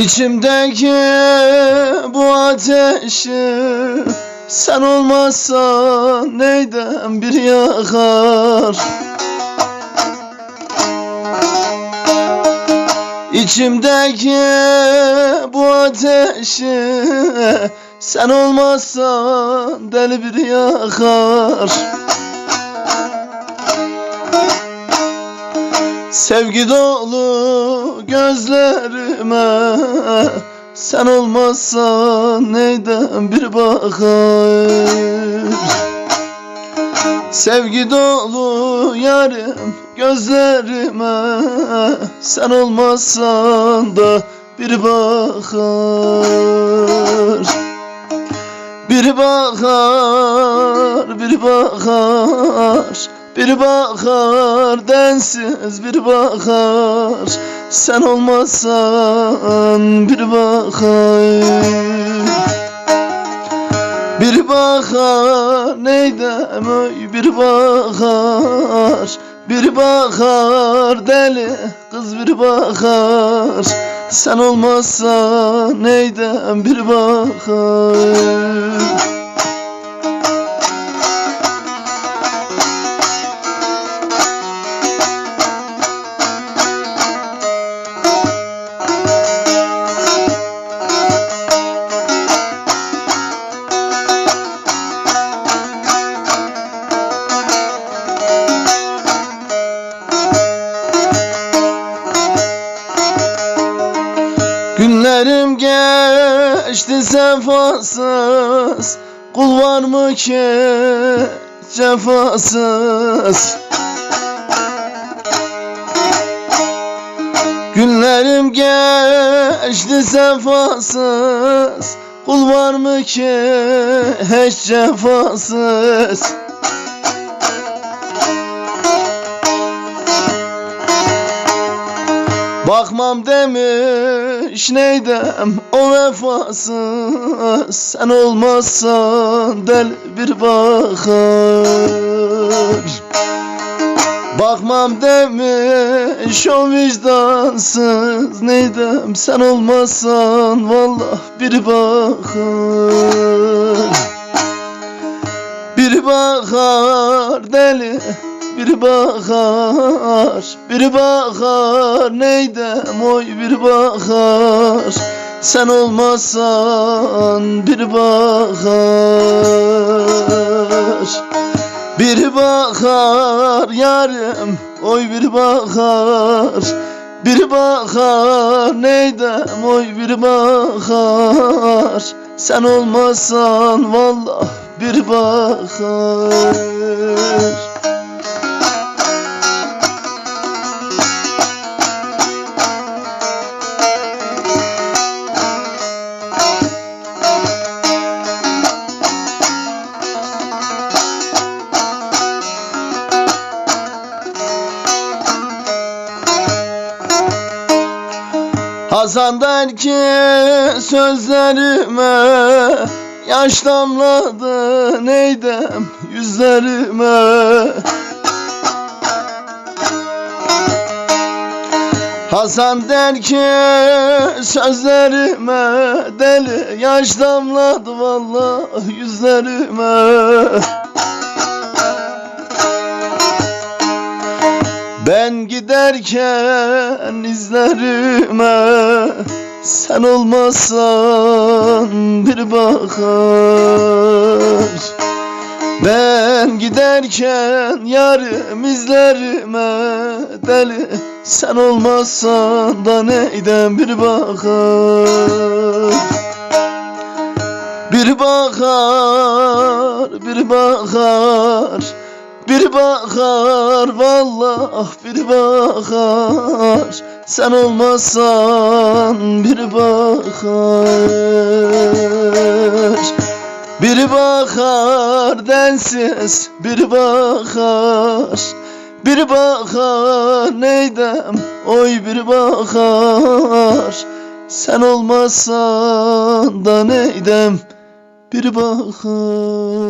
İçimdeki bu ateşi sen olmazsan neyden bir yakar? İçimdeki bu ateşi sen olmazsan deli bir yakar Sevgi dolu gözlerime Sen olmazsan neyden bir bakar Sevgi dolu yarim gözlerime Sen olmazsan da bir bakar. Bir bakar, bir bakar bir bakar densiz bir bakar. Sen olmazsan bir bakar Bir bakar neydem oy bir bakar. Bir bakar deli kız bir bakar. Sen olmazsan neydem bir bakar Günlerim geçti sefasız. Kul var mı ki cefasız? Günlerim geçti sefasız. Kul var mı ki hiç cefasız Bakmam demiş neydem o vefasız Sen olmazsan del bir bakar Bakmam demiş o vicdansız neydem? Sen olmazsan vallah bir bakar Bir bakar deli bir bakar bir bakar neydem oy bir bakar. Sen olmazsan bir bakar bir bakar yarim oy bir bakar. Bir bakar neydem oy bir bakar. Sen olmazsan vallah bir bakar Hasan der ki sözlerime Yaş damladı neydem yüzlerime? Hasan der ki sözlerime Deli yaş damladı vallahi yüzlerime Ben giderken izlerime sen olmazsan bir bakar. Ben giderken yarım izlerime deli Sen olmazsan da neyden bir bakar? Bir bakar, bir bakar bir bakar vallah bir bakar. Sen olmazsan bir bakar. Bir bakar densiz bir bakar. Bir bakar neydem oy bir bakar. Sen olmazsan da neydem bir bakar